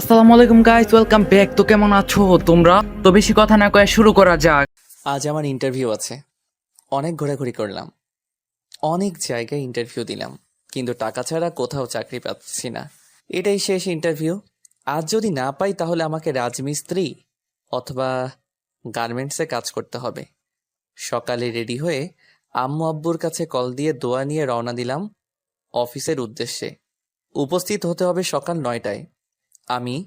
আসসালামু আলাইকুম guys welcome back তো কেমন আছো তোমরা? তো বেশি কথা না কয়ে শুরু করা যাক। আজ আমার ইন্টারভিউ আছে। অনেক ঘোরাঘুরি করলাম। অনেক জায়গায় ইন্টারভিউ দিলাম। কিন্তু টাকা ছাড়া কোথাও চাকরি পাচ্ছি না। এটাই শেষ ইন্টারভিউ আজ যদি না পাই, তাহলে আমাকে রাজমিস্ত্রি অথবা গার্মেন্টসে কাজ করতে হবে। সকালে রেডি হয়ে আম্মু আব্বুর কাছে কল দিয়ে দোয়া নিয়ে রওনা দিলাম অফিসের উদ্দেশ্যে। উপস্থিত হতে হবে সকাল নয়টায়। আমি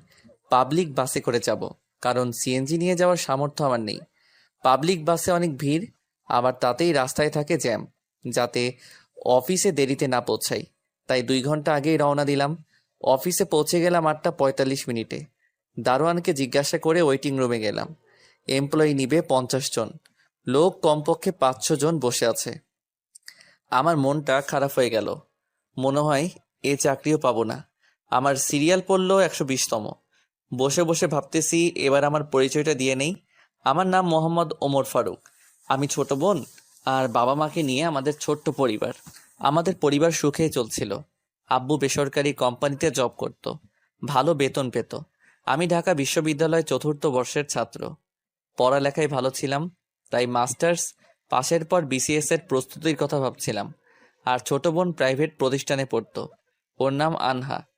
পাবলিক বাসে করে যাব, কারণ সিএনজি নিয়ে যাওয়ার সামর্থ্য আমার নেই। পাবলিক বাসে অনেক ভিড়, আবার তাতেই রাস্তায় থাকে জ্যাম যাতে অফিসে দেরিতে না পৌঁছাই। তাই দুই ঘণ্টা আগেই রওনা দিলাম। অফিসে পৌঁছে গেলাম আটটা পঁয়তাল্লিশ মিনিটে। দারোয়ানকে জিজ্ঞাসা করে ওয়েটিং রুমে গেলাম। এমপ্লয়ি নিবে পঞ্চাশ জন। লোক কমপক্ষে পাঁচশো জন বসে আছে। আমার মনটা খারাপ হয়ে গেল। মনে হয় এ চাকরিও পাবো না। আমার সিরিয়াল পড়ল একশো বিশতম। বসে বসে ভাবতেছি, এবার আমার পরিচয়টা দিয়ে নেই। আমার নাম মোহাম্মদ ওমর ফারুক। আমি ছোট বোন আর বাবা মাকে নিয়ে আমাদের ছোট্ট পরিবার। আমাদের পরিবার সুখেই চলছিল। আব্বু বেসরকারি কোম্পানিতে জব করত। ভালো বেতন পেত। আমি ঢাকা বিশ্ববিদ্যালয় চতুর্থ বর্ষের ছাত্র। পড়ালেখায় ভালো ছিলাম, তাই মাস্টার্স, পাশের পর বিসিএস এর প্রস্তুতির কথা ভাবছিলাম। আর ছোট বোন প্রাইভেট প্রতিষ্ঠানে পড়তো। ওর নাম আনহা।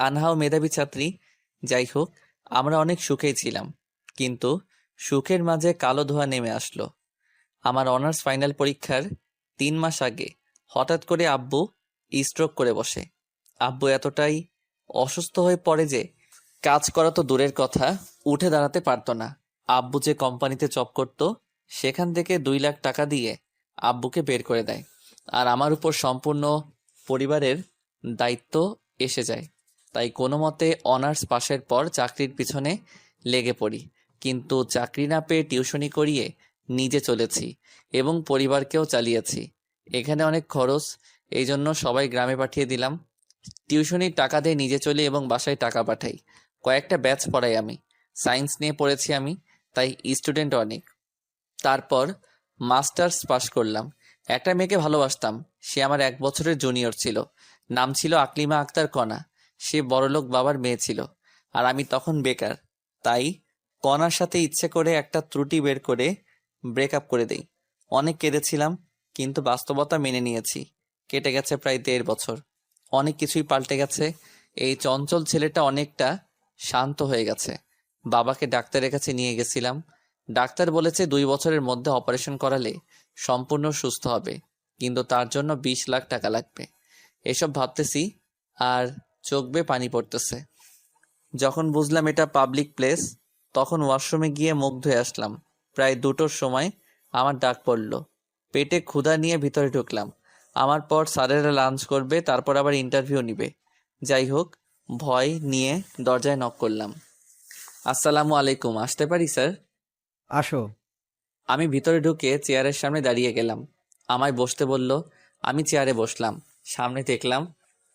আনহাও মেধাবী ছাত্রী। যাই হোক, আমরা অনেক সুখেই ছিলাম, কিন্তু সুখের মাঝে কালো ধোঁয়া নেমে আসলো। আমার অনার্স ফাইনাল পরীক্ষার তিন মাস আগে হঠাৎ করে আব্বু স্ট্রোক করে বসে। আব্বু এতটাই অসুস্থ হয়ে পড়ে যে কাজ করা তো দূরের কথা, উঠে দাঁড়াতে পারতো না। আব্বু যে কোম্পানিতে জব করত, সেখান থেকে দুই লাখ টাকা দিয়ে আব্বুকে বের করে দেয়। আর আমার উপর সম্পূর্ণ পরিবারের দায়িত্ব এসে যায়। তাই কোনো মতে অনার্স পাশের পর চাকরির পিছনে লেগে পড়ি। কিন্তু চাকরি না পেয়ে টিউশনি করিয়ে নিজে চলেছি এবং পরিবারকেও চালিয়েছি। এখানে অনেক খরচ এই জন্য সবাই গ্রামে পাঠিয়ে দিলাম। টিউশনির টাকা দিয়ে নিজে চলি এবং বাসায় টাকা পাঠাই। কয়েকটা ব্যাচ পড়াই আমি। সায়েন্স নিয়ে পড়েছি আমি, তাই স্টুডেন্ট অনেক। তারপর মাস্টার্স পাশ করলাম। একটা মেয়েকে ভালোবাসতাম। সে আমার এক বছরের জুনিয়র ছিল। নাম ছিল আকলিমা আক্তার কণা। সে বড়লোক বাবার মেয়ে ছিল, আর আমি তখন বেকার। তাই কণার সাথে ইচ্ছে করে একটা ত্রুটি বের করে ব্রেকআপ করে দেই। অনেক কেঁদেছিলাম, কিন্তু বাস্তবতা মেনে নিয়েছি। কেটে গেছে প্রায় দেড় বছর। অনেক কিছুই পাল্টে গেছে। এই চঞ্চল ছেলেটা অনেকটা শান্ত হয়ে গেছে। বাবাকে ডাক্তারের কাছে নিয়ে গেছিলাম। ডাক্তার বলেছে দুই বছরের মধ্যে অপারেশন করালে সম্পূর্ণ সুস্থ হবে, কিন্তু তার জন্য বিশ লাখ টাকা লাগবে। এসব ভাবতেছি, আর চোখ বেয়ে পানি পড়তেছে। যখন বুঝলাম এটা পাবলিক প্লেস তখন ওয়াশরুমে গিয়ে মুখ ধুয়ে আসলাম। প্রায় দুটোর সময় আমার ডাক পড়ল। পেটে ক্ষুধা নিয়ে ভিতরে ঢুকলাম। আমার পর স্যারেরা লাঞ্চ করবে তারপর আবার ইন্টারভিউ নিবে। যাই হোক ভয় নিয়ে দরজায় নক করলাম। আসসালামু আলাইকুম আসতে পারি স্যার? আসো। আমি ভিতরে ঢুকে চেয়ারের সামনে দাঁড়িয়ে গেলাম। আমায় বসতে বলল আমি চেয়ারে বসলাম। সামনে দেখলাম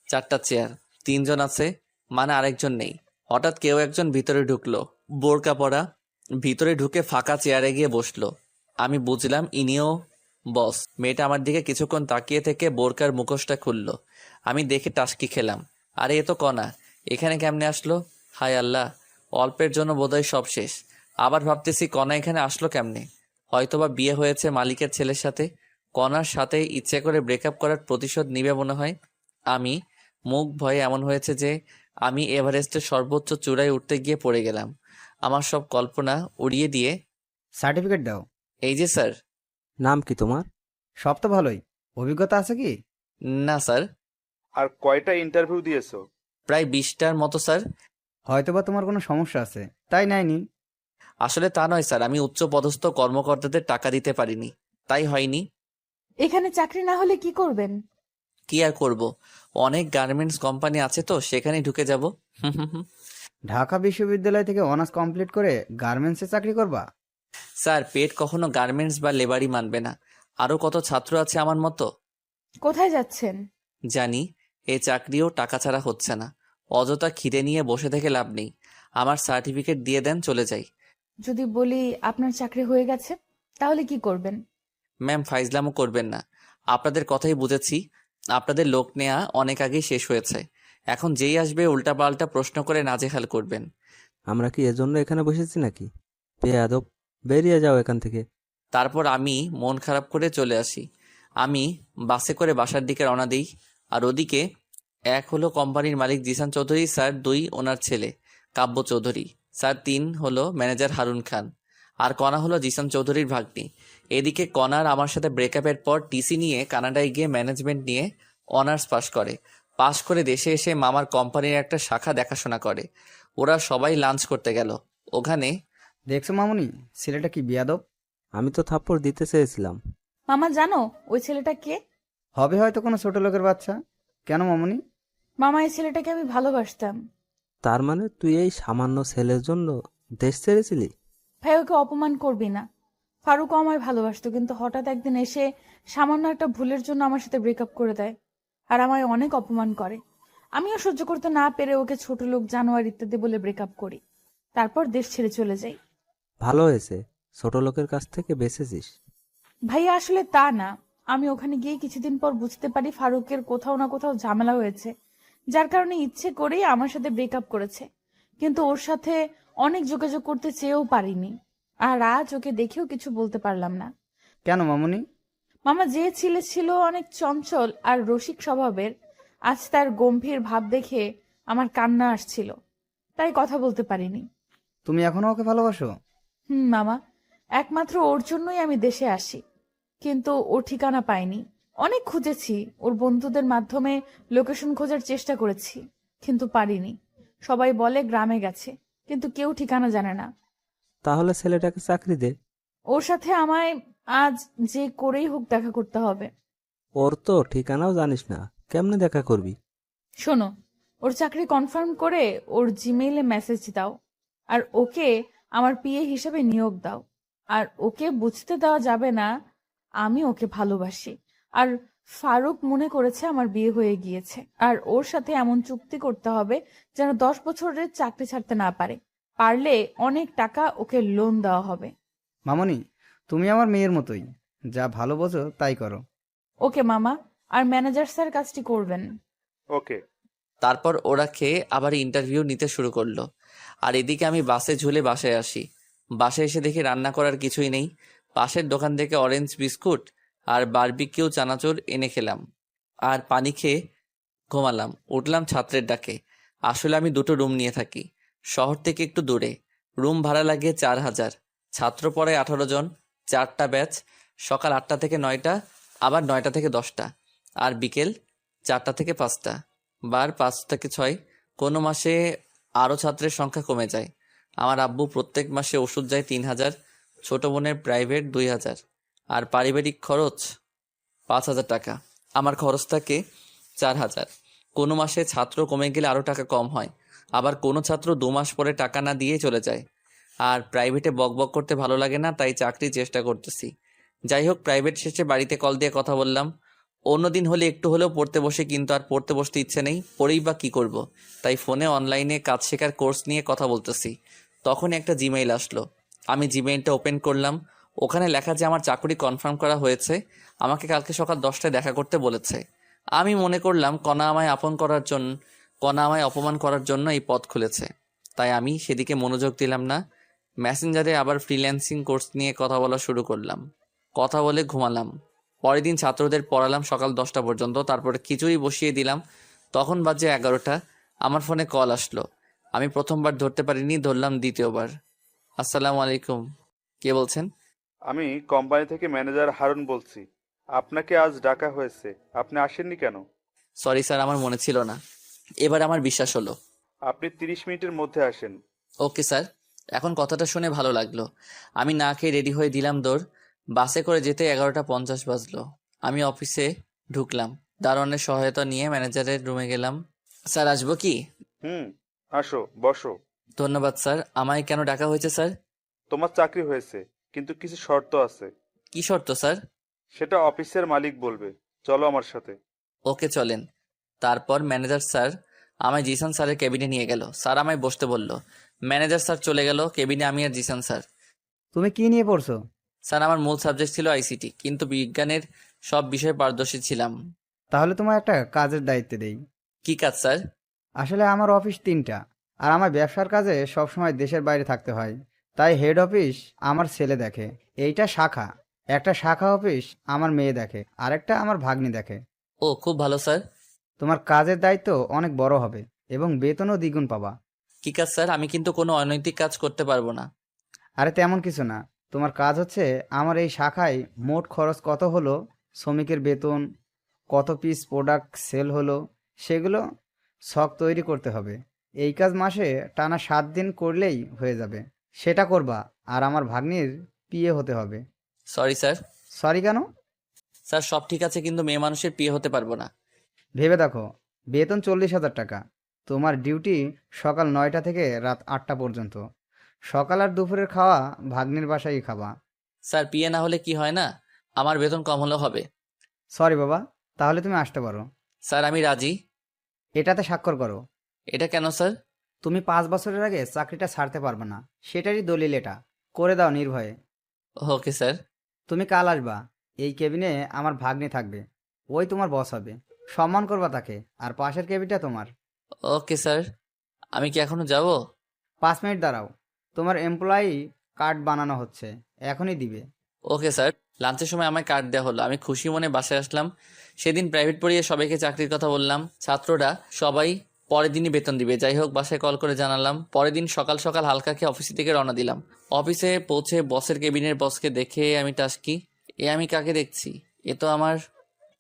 চারটা চেয়ার। তিনজন আছে মানে আরেকজন নেই। হঠাৎ কেউ একজন ভিতরে ঢুকলো। বোরকা পরা, ভিতরে ঢুকে ফাঁকা চেয়ারে গিয়ে বসল। আমি বুঝলাম ইনিও বস। মেয়েটা আমার দিকে কিছুক্ষণ তাকিয়ে থেকে বোরকার মুখোশটা খুললো। আমি দেখে টাসকি খেলাম। আরে এ তো কণা, এখানে কেমনে আসলো? হায় আল্লাহ, অল্পের জন্য বোধহয় সব শেষ। আবার ভাবতেছি কণা এখানে আসলো কেমনে? হয়তোবা বিয়ে হয়েছে মালিকের ছেলের সাথে। কণার সাথে ইচ্ছে করে ব্রেকআপ করার প্রতিশোধ নিবে মনে হয়। আমি মুখ ভয়ে এমন হয়েছে যে আমি এভারেস্টের সর্বোচ্চ চূড়ায় উঠতে গিয়ে পড়ে গেলাম। আমার সব কল্পনা উড়িয়ে দিয়ে সার্টিফিকেট দাও। এই যে স্যার। নাম কি তোমার? সব তো ভালোই। অভিজ্ঞতা আছে কি? না স্যার। আর কয়টা ইন্টারভিউ দিয়েছ? প্রায় বিশটার মতো স্যার। হয়তোবা তোমার কোনো সমস্যা আছে। তাই নাইনি আসলে তা নয় স্যার। আমি উচ্চ পদস্থ কর্মকর্তাদের টাকা দিতে পারিনি। তাই হয়নি। এখানে চাকরি না হলে কি করবেন? কি আর করব? অনেক গার্মেন্টস কোম্পানি আছে তো সেখানে ঢুকে যাব। ঢাকা বিশ্ববিদ্যালয় থেকে অনার্স কমপ্লিট করে গার্মেন্টসে চাকরি করবা? স্যার পেট কখনো গার্মেন্টস বা লেবারই মানবে না। আরও কত ছাত্র আছে আমার মতো? কোথায় যাচ্ছেন? জানি এই চাকরিও টাকা ছাড়া হচ্ছে না। অযথা খিদে নিয়ে বসে থেকে লাভ নেই। আমার সার্টিফিকেট দিয়ে দেন চলে যাই। যদি বলি আপনার চাকরি হয়ে গেছে তাহলে কি করবেন? ম্যাম ফাইজলামও করবেন না। আপনাদের কথাই বুঝেছি। আপনাদের লোক নেওয়া অনেক আগেই শেষ হয়েছে। এখন যেই আসবে উল্টাপাল্টা প্রশ্ন করে নাজেহাল করবেন। আমরা কি এজন্য এখানে বসেছি নাকি? বেয়াদব বেরিয়ে যাও এখান থেকে। তারপর আমি মন খারাপ করে চলে আসি। আমি বাসে করে বাসার দিকে রওনা দিই আর ওদিকে এক হলো কোম্পানির মালিক জিসান চৌধুরী স্যার দুই ওনার ছেলে কাব্য চৌধুরী। স্যার তিন হলো ম্যানেজার হারুন খান। আর কণা হলো জিসান চৌধুরীর ভাগ্নি। এদিকে কণার আমার সাথে ব্রেকআপের পর টিসি নিয়ে কানাডায় গিয়ে ম্যানেজমেন্ট নিয়ে অনার্স পাশ করে। পাশ করে দেশে এসে মামার কোম্পানির একটা শাখা দেখাশোনা করে। ওরা সবাই লাঞ্চ করতে গেল। ওখানে দেখছ মামুনি ছেলেটা কি বিয়াদব? আমি তো থাপ্পড় দিতে চেয়েছিলাম। মামা জানো ওই ছেলেটা কে? হবে হয়তো কোনো ছোট লোকের বাচ্চা। কেন মামুনি? মামা এই ছেলেটাকে আমি ভালোবাসতাম। তার মানে তুই এই সামান্য ছেলের জন্য দেশ ছেড়েছিলি? ভাই ওকে অপমান করবি না। ফারুকও আমায় ভালোবাসতো কিন্তু হঠাৎ একদিন এসে সামান্য একটা ভুলের জন্য আমার সাথে ব্রেকআপ করে দেয় আর আমায় অনেক অপমান করে। আমিও সহ্য করতে না পেরে ওকে ছোট লোক জানোয়ার ইত্যাদি বলে ব্রেকআপ করি। তারপর দেশ ছেড়ে চলে যাই। ভালো হয়েছে। ছোট লোকের কাছ থেকে বেঁচেছিস। ভাইয়া আসলে তা না। আমি ওখানে গিয়ে কিছুদিন পর বুঝতে পারি ফারুকের কোথাও না কোথাও ঝামেলা হয়েছে যার কারণে ইচ্ছে করেই আমার সাথে ব্রেকআপ করেছে। কিন্তু ওর সাথে অনেক যোগাযোগ করতে চেয়েও পারিনি। আর আজ ওকে দেখেও কিছু বলতে পারলাম না। কেন মামুনি? মামা যে ছেলে ছিল অনেক চঞ্চল আর রসিক স্বভাবের আজ তার গম্ভীর ভাব দেখে আমার কান্না আসছিল। তাই কথা বলতে পারিনি। তুমি এখনও ওকে ভালোবাসো? হুম মামা। একমাত্র ওর জন্যই আমি দেশে আসি। কিন্তু ওর ঠিকানা পাইনি। অনেক খুঁজেছি। ওর বন্ধুদের মাধ্যমে লোকেশন খোঁজার চেষ্টা করেছি। কিন্তু পারিনি। সবাই বলে গ্রামে গেছে। কিন্তু কেউ ঠিকানা জানে না। তাহলে ছেলেটাকে চাকরি দে। ওর সাথে আমায় আজ যে করেই হোক দেখা করতে হবে। ওর তো ঠিকানাও জানিস না। কেমনে দেখা করবি? শোনো ওর চাকরি কনফার্ম করে ওর জিমেইলে মেসেজ দাও আর ওকে আমার পিএ হিসেবে নিয়োগ দাও। আর ওকে বুঝতে দেওয়া যাবে না আমি ওকে ভালোবাসি। আর ফারুক মনে করেছে আমার বিয়ে হয়ে গিয়েছে আর ওর সাথে এমন চুক্তি করতে হবে যেন দশ বছরের চাকরি ছাড়তে না পারে। পারলে অনেক টাকা ওকে লোন দেওয়া হবে। মামনি তুমি আমার মেয়ের মতোই। যা ভালো বোঝো তাই করো। ওকে মামা আর ম্যানেজার স্যার কাজটি করবেন। ওকে। তারপর ওরা খেয়ে আবার ইন্টারভিউ নিতে শুরু করল। আর এদিকে আমি বাসে ঝুলে বাসায় আসি। বাসায় এসে দেখি রান্না করার কিছুই নেই। পাশের দোকান থেকে অরেঞ্জ বিস্কুট আর বারবিকিউ চানাচুর এনে খেলাম। আর পানি খেয়ে ঘুমালাম। উঠলাম ছাত্রের ডাকে। আসলে আমি দুটো রুম নিয়ে থাকি। শহর থেকে একটু দূরে। রুম ভাড়া লাগে চার হাজার। ছাত্র পড়ে আঠারো জন, চারটা ব্যাচ, সকাল আটটা থেকে নয়টা, আবার নয়টা থেকে দশটা, আর বিকেল চারটা থেকে পাঁচটা। বার পাঁচ থেকে ছয়, কোনো মাসে আরও ছাত্রের সংখ্যা কমে যায়। আমার আব্বু প্রত্যেক মাসে ওষুধ যায় তিন হাজার, ছোটো বোনের প্রাইভেট দুই হাজার, আর পারিবারিক খরচ পাঁচ হাজার টাকা। আমার খরচ থাকে চার হাজার। কোনো মাসে ছাত্র কমে গেলে আরও টাকা কম হয়। আবার কোনো ছাত্র দু মাস পরে টাকা না দিয়ে চলে যায়। আর প্রাইভেটে বকবক করতে ভালো লাগে না, তাই চাকরির চেষ্টা করতেছি। যাই হোক প্রাইভেট শেষে বাড়িতে কল দিয়ে কথা বললাম। অন্যদিন হলে একটু হলেও পড়তে বসে, কিন্তু আর পড়তে বসতে ইচ্ছে নেই। পড়েই বা কী করব। তাই ফোনে অনলাইনে কাজ শেখার কোর্স নিয়ে কথা বলতেছি। তখন একটা জিমেইল আসলো। আমি জিমেইলটা ওপেন করলাম। ওখানে লেখা যে আমার চাকরি কনফার্ম করা হয়েছে, আমাকে কালকে সকাল দশটায় দেখা করতে বলেছে। আমি মনে করলাম কণা আমায় আপন করার জন্য কণা আমায় অপমান করার জন্য এই পথ খুলেছে। তাই আমি সেদিকে মনোযোগ দিলাম না। মেসেঞ্জারে আবার ফ্রিল্যান্সিং কোর্স নিয়ে কথা বলা শুরু করলাম। কথা বলে ঘুমালাম। পরের দিন ছাত্রদের পড়ালাম সকাল দশটা পর্যন্ত তারপরে খিচুড়ি বসিয়ে দিলাম। তখন বাজে এগারোটা। আমার ফোনে কল আসলো। আমি প্রথমবার ধরতে পারিনি ধরলাম দ্বিতীয়বার। আসসালামু আলাইকুম। কে বলছেন? আমি কোম্পানি থেকে ম্যানেজার হারুন বলছি। আপনাকে আজ ডাকা হয়েছে। আপনি আসেননি কেন? সরি স্যার আমার মনে ছিল না। এবার আমার বিশ্বাস হলো। আপনি তিরিশ মিনিটের মধ্যে আসেন। Okay sir. এখন কথাটা শুনে ভালো লাগল। আমি না খেয়ে রেডি হয়ে দিলাম দৌড়। বাসে করে যেতে এগারোটা পঞ্চাশ বাজলো। আমি অফিসে ঢুকলাম। দারোয়ানের সহায়তা নিয়ে ম্যানেজারের রুমে গেলাম। স্যার আসব কি? হুম আসো বসো। ধন্যবাদ স্যার। আমায় কেন ডাকা হয়েছে স্যার? তোমার চাকরি হয়েছে কিন্তু কিছু শর্ত আছে। কি শর্ত স্যার? সেটা অফিসের মালিক বলবে। চলো আমার সাথে। ওকে চলেন। তারপর ম্যানেজার স্যার আমায় জিসান স্যারের কেবিনে নিয়ে গেল। স্যার আমায় বসতে বলল ম্যানেজার স্যার চলে গেল কেবিনে আমি আর জিসান স্যার। তুমি কি নিয়ে পড়ছো? স্যার আমার মূল সাবজেক্ট ছিল আইসিটি কিন্তু বিজ্ঞানের সব বিষয়ে পারদর্শী ছিলাম। তাহলে তোমার একটা কাজের দায়িত্ব দেই। কি কাজ স্যার? আসলে আমার অফিস তিনটা আর আমার ব্যবসার কাজে সবসময় দেশের বাইরে থাকতে হয়। তাই হেড অফিস আমার ছেলে দেখে এইটা শাখা। একটা শাখা অফিস আমার মেয়ে দেখে আরেকটা আমার ভাগ্নি দেখে। ও খুব ভালো স্যার। তোমার কাজের দায়িত্ব অনেক বড় হবে এবং বেতনও দ্বিগুণ পাবা। কি কাজ স্যার আমি কিন্তু কোনো অনৈতিক কাজ করতে পারব না। আরে তেমন কিছু না। তোমার কাজ হচ্ছে আমার এই শাখায় মোট খরচ কত হলো শ্রমিকের বেতন কত পিস প্রোডাক্ট সেল হলো সেগুলো ছক তৈরি করতে হবে। এই কাজ মাসে টানা সাত দিন করলেই হয়ে যাবে। সেটা করবা আর আমার ভাগ্নির পিয়ে হতে হবে। সরি স্যার সরি কেন? স্যার সব ঠিক আছে কিন্তু মেয়ে মানুষের বিয়ে হতে পারব না। ভেবে দেখো বেতন চল্লিশ হাজার টাকা। তোমার ডিউটি সকাল নয়টা থেকে রাত আটটা পর্যন্ত। সকাল আর দুপুরের খাওয়া ভাগ্নির বাসায় খাবা। স্যার বিয়ে না হলে কি হয় না? আমার বেতন কম হলেও হবে। সরি বাবা তাহলে তুমি আসতে পারো। স্যার আমি রাজি। এটাতে স্বাক্ষর করো। এটা কেন স্যার? তুমি পাঁচ বছরের আগে চাকরিটা ছাড়তে পারবে না। সেটারই দলিল এটা। করে দাও নির্ভয়ে। Okay sir. তুমি কাল আসবা। এই কেবিনে আমার ভাগ্নে থাকবে। ওই তোমার বস হবে। সম্মান করবা তাকে আর পাশের কেবিনটা তোমার। ওকে স্যার আমি কি এখনও যাব? পাঁচ মিনিট দাঁড়াও তোমার এমপ্লয়ি কার্ড বানানো হচ্ছে এখনই দিবে। ওকে স্যার লাঞ্চের সময় আমায় কার্ড দেওয়া হলো আমি খুশি মনে বাসায় আসলাম। সেদিন প্রাইভেট পড়িয়ে সবাইকে চাকরির কথা বললাম ছাত্ররা সবাই পরের দিনই বেতন দিবে। যাই হোক বাসায় কল করে জানালাম পরের দিন সকাল সকাল হালকা খেয়ে অফিস থেকে রওনা দিলাম। অফিসে পৌঁছে বসের কেবিনের বসকে দেখে আমি টাসকি এ আমি কাকে দেখছি? এ তো আমার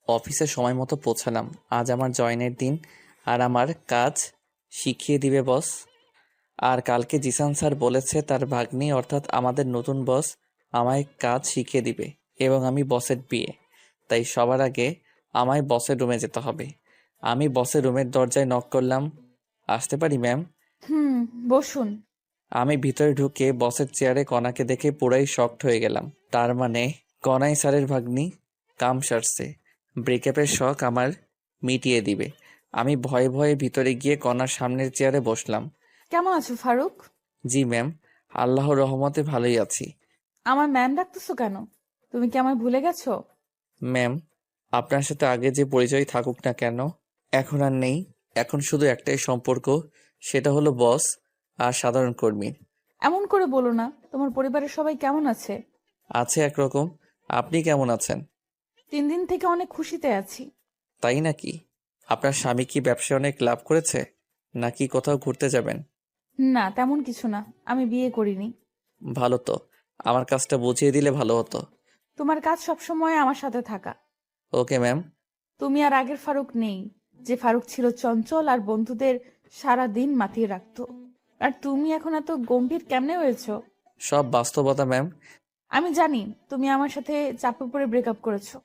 অফিসে সময় মতো পৌঁছালাম। আজ আমার জয়েনের দিন আর আমার কাজ শিখিয়ে দিবে বস। আর কালকে জিসান স্যার বলেছে তার ভাগ্নি অর্থাৎ আমাদের নতুন বস আমায় কাজ শিখিয়ে দিবে এবং আমি বসের বিয়ে। তাই সবার আগে আমায় বসের রুমে যেতে হবে। আমি বসের রুমের দরজায় নক করলাম। আসতে পারি ম্যাম হুম বসুন। আমি ভিতরে ঢুকে বসের চেয়ারে কণাকে দেখে পুরাই শক্ট হয়ে গেলাম। তার মানে কণাই স্যারের ভাগ্নি কাম সারছে। ব্রেকআপের শখ আমার মিটিয়ে দিবে। আমি ভয়ে ভয়ে ভিতরে গিয়ে কণার সামনের চেয়ারে বসলাম। কেমন আছো ফারুক? জি ম্যাম। আল্লাহর রহমতে ভালোই আছি। আমার ম্যাম ডাকতেছো কেন? তুমি কি আমায় ভুলে গেছো? ম্যাম আপনার সাথে আগে যে পরিচয় থাকুক না কেন এখন আর নেই। এখন শুধু একটাই সম্পর্ক সেটা হলো বস আর সাধারণ কর্মী। এমন করে বলো না তোমার পরিবারের সবাই কেমন আছে? আছে একরকম। আপনি কেমন আছেন? তিন দিন থেকে অনেক খুশিতে আছি। তাই নাকি? আপনার স্বামী কি ব্যবসায় অনেক লাভ করেছে? নাকি কোথাও ঘুরতে যাবেন? না তেমন কিছু না। আমি বিয়ে করিনি। ভালো তো। আমার কাজটা বুঝিয়ে দিলে ভালো হতো। তোমার কাজ সবসময় আমার সাথে থাকা। Okay ma'am. তুমি আর আগের ফারুক নেই। যে ফারুক ছিল চঞ্চল আর বন্ধুদের সারা দিন মাতিয়ে রাখতো। আর তুমি এখন এত গম্ভীর কেমনে হয়েছো? সব বাস্তবতা ম্যাম। আমি জানি তুমি আমার সাথে চাপে পড়ে ব্রেকআপ করেছ।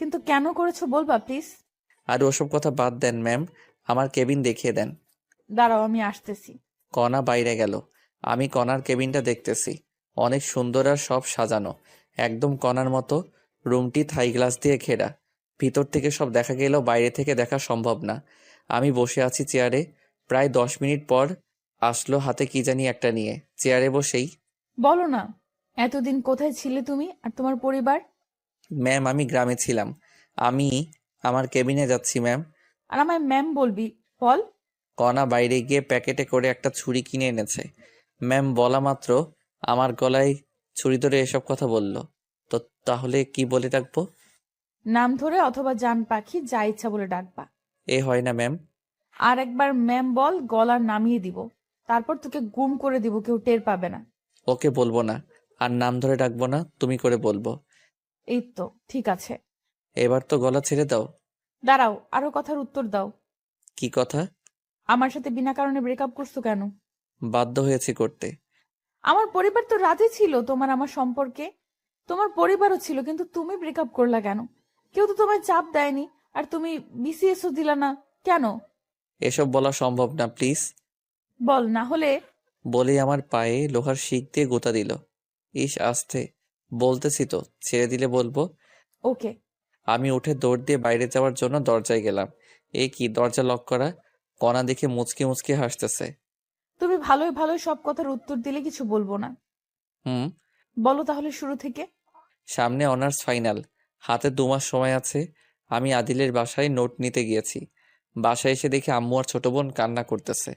কিন্তু কেন করেছ বলবা প্লিজ আর ওসব কথা বাদ দেন ম্যাম আমার কেবিন দেখিয়ে দেন। দাঁড়াও আমি আসতেছি। কণা বাইরে গেল। আমি কণার কেবিনটা দেখতেছি। অনেক সুন্দর আর সব সাজানো। একদম কণার মতো। রুমটি থাই গ্লাস দিয়ে ঘেরা। ভিতর থেকে সব দেখা গেলেও বাইরে থেকে দেখা সম্ভব না। আমি বসে আছি চেয়ারে। প্রায় দশ মিনিট পর আসলো হাতে কি জানি একটা নিয়ে। চেয়ারে বসেই। বলো না এতদিন কোথায় ছিলে তুমি আর তোমার পরিবার? ম্যাম আমি গ্রামে ছিলাম। আমি আমার কেবিনে যাচ্ছি ম্যাম আর আমায় ম্যাম বলবি বল। কণা বাইরে গিয়ে প্যাকেটে করে একটা ছুরি কিনে এনেছে। ম্যাম বলা মাত্র আমার গলায় ছুরি ধরে এসব কথা বলল। তো তাহলে কি বলে ডাকবো? নাম ধরে অথবা জান পাখি যা ইচ্ছা বলে ডাকবা। এ হয় না ম্যাম আর একবার ম্যাম বল গলা নামিয়ে দিব। তারপর তোকে গুম করে দিব কেউ টের পাবে না। ওকে বলব না। আর নাম ধরে ডাকবো না তুমি করে বলব। এই তো ঠিক আছে। এবার তো গলা ছেড়ে দাও। দাঁড়াও আরও কথার উত্তর দাও। কি কথা? আমার সাথে বিনা কারণে ব্রেকআপ করছ কেন? বাধ্য হয়েছি করতে। আমার পরিবার তো রাজি ছিল তোমার আমার সম্পর্কে। তোমার পরিবারও ছিল কিন্তু তুমি ব্রেকআপ করলা কেন? কেউ তো তোমায় চাপ দেয়নি আর তুমি বিসিএসও দিলা না। কেন? এসব বলা সম্ভব না প্লিজ। বল না হলে বলেই আমার পায়ে লোহার শিক দিয়ে গোতা দিল। ইস আস্তে। বলতেছি তো ছেড়ে দিলে বলব। ওকে। আমি উঠে দৌড় দিয়ে বাইরে যাওয়ার জন্য দরজায় গেলাম। এ কি দরজা লক করা? কণা দেখে মুচকি মুচকি হাসতেছে। তুমি ভালোই ভালোই সব কথার উত্তর দিলে কিছু বলব না। হুম। বলো তাহলে শুরু থেকে। সামনে অনার্স ফাইনাল। হাতে দু মাস সময় আছে। আমি আদিলের বাসায় নোট নিতে গিয়েছি। বাসায় এসে দেখি আম্মু আর ছোট বোন কান্না করতেছে।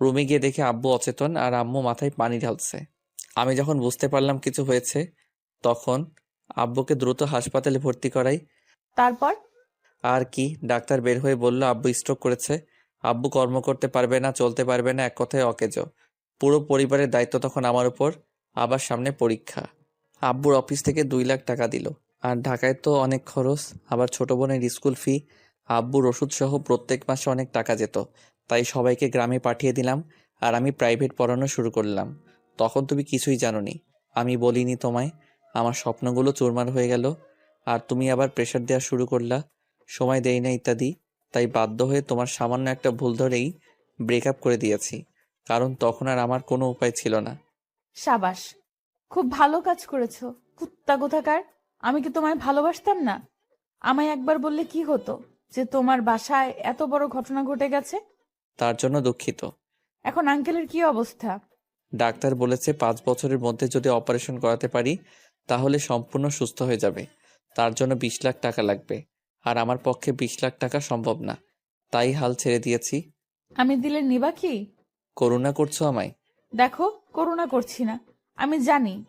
রুমে গিয়ে দেখি আব্বু অচেতন আর আম্মু মাথায় পানি ঢালছে। আমি যখন বুঝতে পারলাম কিছু হয়েছে তখন আব্বুকে দ্রুত হাসপাতালে ভর্তি করাই। তারপর? আর কি ডাক্তার বের হয়ে বলল আব্বু স্ট্রোক করেছে। আব্বু কর্ম করতে পারবে না চলতে পারবে না এক কথায় অকেজো। পুরো পরিবারের দায়িত্ব তখন আমার উপর আবার সামনে পরীক্ষা। আব্বুর অফিস থেকে দুই লাখ টাকা দিল। আর ঢাকায় তো অনেক খরচ আবার ছোট বোনের স্কুল ফি আব্বুর ওষুধ সহ প্রত্যেক মাসে অনেক টাকা যেত। তাই সবাইকে গ্রামে পাঠিয়ে দিলাম আর আমি প্রাইভেট পড়ানো শুরু করলাম। তখন তুমি কিছুই জানোনি। আমি বলিনি তোমায় আমার স্বপ্নগুলো চুরমার হয়ে গেল আর তুমি আবার প্রেশার দেওয়া শুরু করলা। সময় দেই না ইত্যাদি তাই বাধ্য হয়ে তোমার সামান্য একটা ভুল ধরেই ব্রেকআপ করে দিয়েছি কারণ তখন আর আমার কোনো উপায় ছিল না। সাবাস খুব ভালো কাজ করেছ। কুত্তা কোথাকার? আমি কি তোমায় ভালোবাসতাম না? আমায় একবার বললে কি হতো যে তোমার বাসায় এত বড় ঘটনা ঘটে গেছে? তার জন্য দুঃখিত। এখন আঙ্কেলের কি অবস্থা? ডাক্তার বলেছে পাঁচ বছরের মধ্যে যদি অপারেশন করাতে পারি তাহলে সম্পূর্ণ সুস্থ হয়ে যাবে। তার জন্য বিশ লাখ টাকা লাগবে। আর আমার পক্ষে বিশ লাখ টাকা সম্ভব না। তাই হাল ছেড়ে দিয়েছি। আমি দিলে নিবা কি? করুণা করছ আমায়। দেখো করুণা করছি না। আমি জানি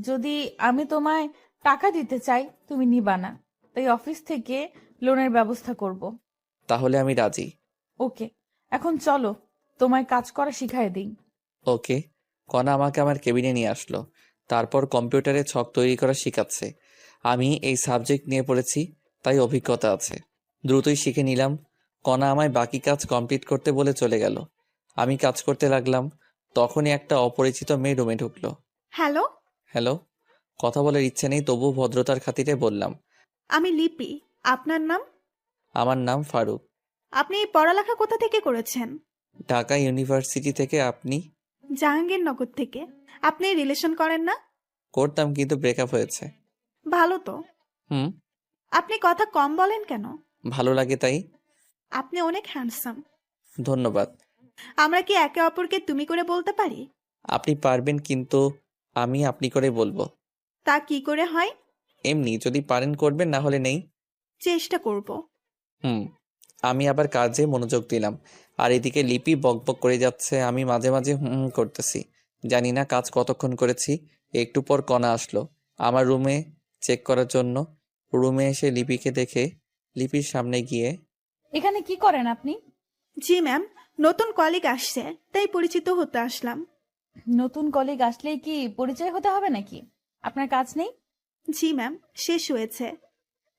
যদি আমি তোমায় টাকা দিতে চাই তুমি নিবা না। তাই অফিস থেকে লোনের ব্যবস্থা করব। তাহলে আমি রাজি। ওকে এখন চলো তোমায় কাজ করা শিখাই দিই। ওকে কণা আমাকে আমার কেবিনে নিয়ে আসলো। তারপর কম্পিউটারে ছক তৈরি করা শেখাচ্ছে। আমি এই সাবজেক্ট নিয়ে পড়েছি তাই অভিজ্ঞতা আছে। দ্রুতই শিখে নিলাম। কণা আমায় বাকি কাজ কমপ্লিট করতে বলে চলে গেল। আমি কাজ করতে লাগলাম। তখনই একটা অপরিচিত মেয়ে রুমে ঢুকলো। হ্যালো? হ্যালো? কথা বলার ইচ্ছে নেই তবু ভদ্রতার খাতিরে বললাম। আমি লিপি। আপনার নাম? আমার নাম ফারুক। আপনি এই পড়ালেখা কোথা থেকে করেছেন? ঢাকা ইউনিভার্সিটি থেকে আপনি? জাহাঙ্গীরনগর থেকে। আপনি রিলেশন করেন না? করতাম কিন্তু ব্রেকআপ হয়েছে। ভালো তো। হুম? আপনি কথা কম বলেন কেন? ভালো লাগে তাই। আপনি অনেক হ্যান্ডসাম ধন্যবাদ। আমরা কি একে অপরকে তুমি করে বলতে পারি? আপনি পারবেন কিন্তু আমি আপনি করে বলব। তা কি করে হয়? এমনি যদি পারেন করবেন না হলে নেই। চেষ্টা করব। হুম আমি আবার কাজে মনোযোগ দিলাম। আর এদিকে লিপি বকবক করে যাচ্ছে আমি মাঝে মাঝে হুম করতেছি। জানি না কাজ কতক্ষণ করেছি একটু পর কণা আসলো। আমার রুমে চেক করার জন্য রুমে এসে লিপিকে দেখে লিপির সামনে গিয়ে এখানে কি করেন আপনি? জি ম্যাম নতুন কলিগ আসছে তাই পরিচিত হতে আসলাম। নতুন কলিগ আসলেই কি পরিচয় হতে হবে নাকি? আপনার কাজ নেই? জি ম্যাম শেষ হয়েছে।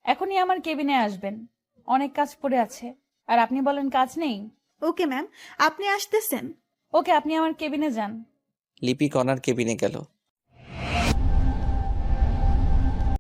এখনই আমার কেবিনে আসবেন। অনেক কাজ পড়ে আছে। আর আপনি বলেন কাজ নেই? ওকে ম্যাম আপনি আসতেছেন। ওকে আপনি আমার কেবিনে যান। লিপি কণার কেবিনে গেল।